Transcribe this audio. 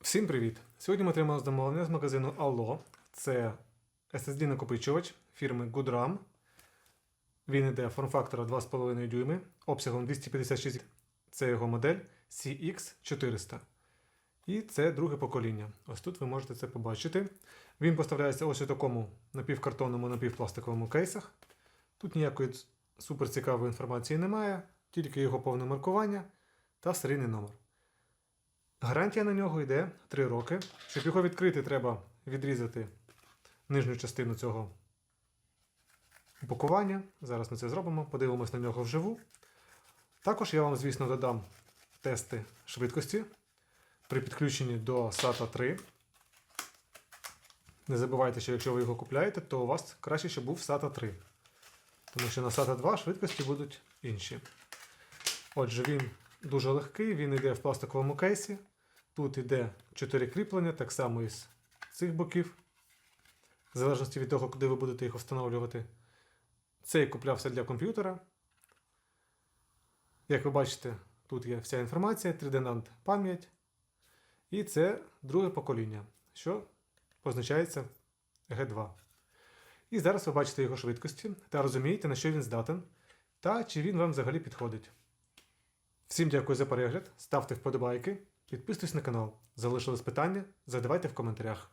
Всім привіт! Сьогодні ми отримали замовлення з магазину Allo. Це SSD-накопичувач фірми Goodram. Він йде форм-фактора 2,5 дюйми, обсягом 256. Це його модель CX400. І це друге покоління. Ось тут ви можете це побачити. Він поставляється ось у такому напівкартонному напівпластиковому кейсах. Тут ніякої суперцікавої інформації немає, тільки його повне маркування та серійний номер. Гарантія на нього йде 3 роки. Щоб його відкрити, треба відрізати нижню частину цього упакування. Зараз ми це зробимо, подивимось на нього вживу. Також я вам, звісно, додам тести швидкості при підключенні до SATA 3. Не забувайте, що якщо ви його купляєте, то у вас краще, щоб був SATA 3. Тому що на SATA 2 швидкості будуть інші. Отже, він дуже легкий, він йде в пластиковому кейсі. Тут йде 4 кріплення, так само із цих боків, в залежності від того, куди ви будете їх встановлювати. Цей куплявся для комп'ютера. Як ви бачите, тут є вся інформація, 3D-NAND пам'ять. І це друге покоління, що позначається G2. І зараз ви бачите його швидкості та розумієте, на що він здатен, та чи він вам взагалі підходить. Всім дякую за перегляд, ставте вподобайки, підписуйтесь на канал. Залишились питання, задавайте в коментарях.